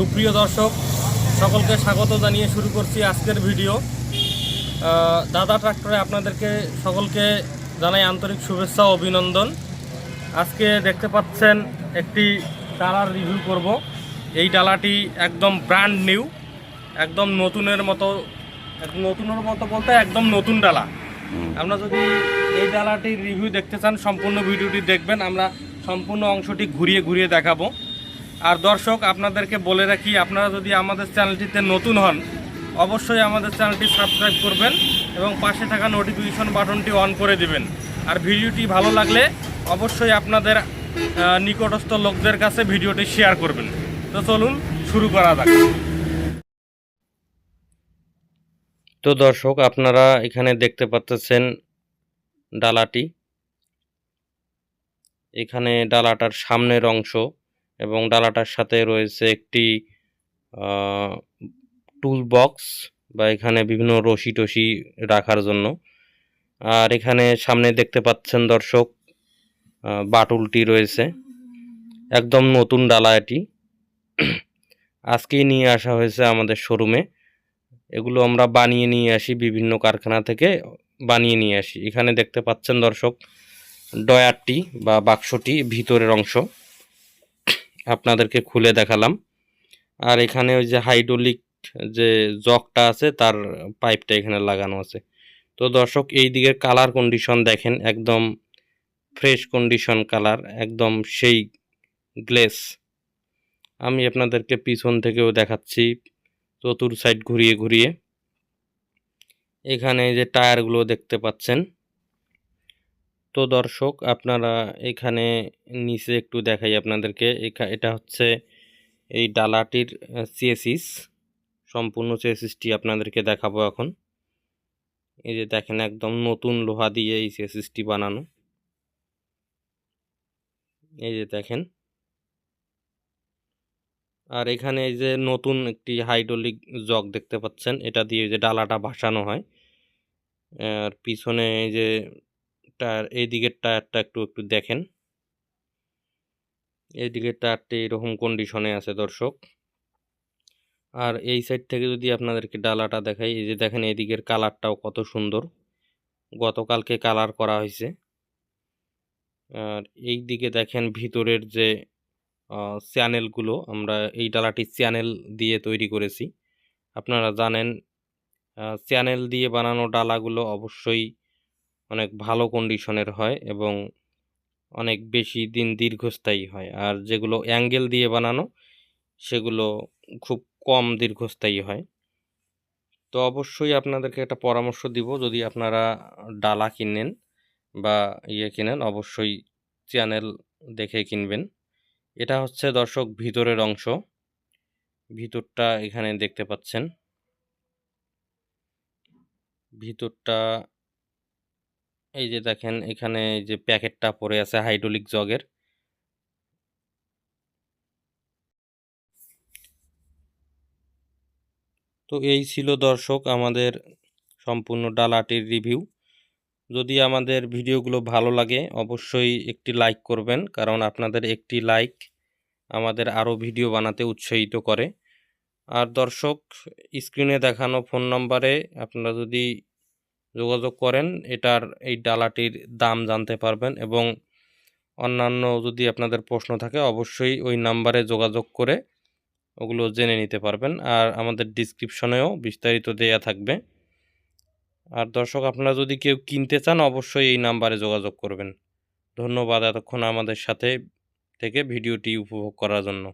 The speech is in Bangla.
সুপ্রিয় দর্শক সকলকে স্বাগত জানিয়ে শুরু করছি আজকের ভিডিও। দাদা ট্রাক্টরে আপনাদেরকে সকলকে জানাই আন্তরিক শুভেচ্ছা ও অভিনন্দন। আজকে দেখতে পাচ্ছেন একটি ডালার রিভিউ করব। এই ডালাটি একদম ব্র্যান্ড নিউ একদম নতুনের মতো নতুনের মতো বলতে একদম নতুন ডালা। আপনারা যদি এই ডালাটির রিভিউ দেখতে চান সম্পূর্ণ ভিডিওটি দেখবেন। আমরা সম্পূর্ণ অংশটি ঘুরিয়ে ঘুরিয়ে দেখাবো। আর দর্শক, আপনাদেরকে বলে রাখি, আপনারা যদি আমাদের চ্যানেলটিতে নতুন হন, অবশ্যই আমাদের চ্যানেলটি সাবস্ক্রাইব করবেন এবং পাশে থাকা নোটিফিকেশন বাটনটি অন করে দিবেন। আর ভিডিওটি ভালো লাগলে অবশ্যই আপনাদের নিকটস্থ লোকদের কাছে ভিডিওটি শেয়ার করবেন। তো চলুন, শুরু করা যাক। তো দর্শক, আপনারা এখানে দেখতে পাচ্ছেন ডালাটি। এখানে ডালাটার সামনের অংশ এবং ডালাটার সাথে রয়েছে একটি টুল বক্স বা এখানে বিভিন্ন রশি টসি রাখার জন্য। আর এখানে সামনে দেখতে পাচ্ছেন দর্শক বাটুলটি রয়েছে। একদম নতুন ডালা এটি। আজকেই নিয়ে আসা হয়েছে আমাদের শোরুমে। এগুলো আমরা বানিয়ে নিয়ে আসি, বিভিন্ন কারখানা থেকে বানিয়ে নিয়ে আসি। এখানে দেখতে পাচ্ছেন দর্শক, ডয়ারটি বা বাক্সটি ভিতরের অংশ। আপনাদেরকে খুলে দেখালাম। আর এখানে ওই যে হাইড্রোলিক যে জগটা আছে, তার পাইপটা এখানে লাগানো আছে। তো দর্শক, এই দিকের কালার কন্ডিশন দেখেন, একদম ফ্রেশ কন্ডিশন কালার একদম সেই গ্লেস আমি আপনাদেরকে পিছন থেকেও দেখাচ্ছি, চতুর সাইড ঘুরিয়ে ঘুরিয়ে। এখানে যে টায়ারগুলো দেখতে পাচ্ছেন। তো দর্শক, আপনারা এখানে নিচে একটু দেখাই আপনাদেরকে। এটা হচ্ছে এই ডালাটির সিএসিস সম্পূর্ণ সিএসিসটি আপনাদেরকে দেখাবো এখন। এই যে দেখেন, একদম নতুন লোহা দিয়ে এই সিএসিসটি বানানো। এই যে দেখেন। আর এখানে এই যে নতুন একটি হাইড্রোলিক জগ দেখতে পাচ্ছেন। এটা দিয়ে যে ডালাটা ভাসানো হয়। আর পিছনে এই যে টায়ার এই দিকের টায়ারটা একটু একটু দেখেন। এই দিকের টায়ারটি এরকম কন্ডিশনে আছে দর্শক। আর এই সাইড থেকে যদি আপনাদেরকে ডালাটা দেখাই, এই যে দেখেন এই দিকের কালারটাও কত সুন্দর। গতকালকে কালার করা হয়েছে। আর এই দিকে দেখেন ভিতরের যে চ্যানেলগুলো আমরা এই ডালাটি চ্যানেল দিয়ে তৈরি করেছি। আপনারা জানেন চ্যানেল দিয়ে বানানো ডালাগুলো অবশ্যই অনেক ভালো কন্ডিশনের হয় এবং অনেক বেশি দিন দীর্ঘস্থায়ী হয়। আর যেগুলো অ্যাঙ্গেল দিয়ে বানানো, সেগুলো খুব কম দীর্ঘস্থায়ী হয়। তো অবশ্যই আপনাদেরকে একটা পরামর্শ দিব। যদি আপনারা ডালা কিনেন বা ইয়ে কিনেন, অবশ্যই চ্যানেল দেখে কিনবেন। এটা হচ্ছে দর্শক ভিতরের অংশ। ভিতরটা এখানে দেখতে পাচ্ছেন। ভিতরটা এই যে দেখেন, এখানে যে প্যাকেটটা পড়ে আছে হাইড্রোলিক জগের। তো এই ছিল দর্শক আমাদের সম্পূর্ণ ডালাটির রিভিউ। যদি আমাদের ভিডিওগুলো ভালো লাগে, অবশ্যই একটি লাইক করবেন, কারণ আপনাদের একটি লাইক আমাদের আরও ভিডিও বানাতে উৎসাহিত করে। আর দর্শক, স্ক্রিনে দেখানো ফোন নম্বরে আপনারা যদি যোগাযোগ করেন, এটার এই ডালাটির দাম জানতে পারবেন এবং অন্যান্য যদি আপনাদের প্রশ্ন থাকে, অবশ্যই ওই নাম্বারে যোগাযোগ করে ওগুলো জেনে নিতে পারবেন। আর আমাদের ডিসক্রিপশনেও বিস্তারিত দেয়া থাকবে। আর দর্শক, আপনারা যদি কেউ কিনতে চান, অবশ্যই এই নাম্বারে যোগাযোগ করবেন। ধন্যবাদ এতক্ষণ আমাদের সাথে থেকে ভিডিওটি উপভোগ করার জন্য।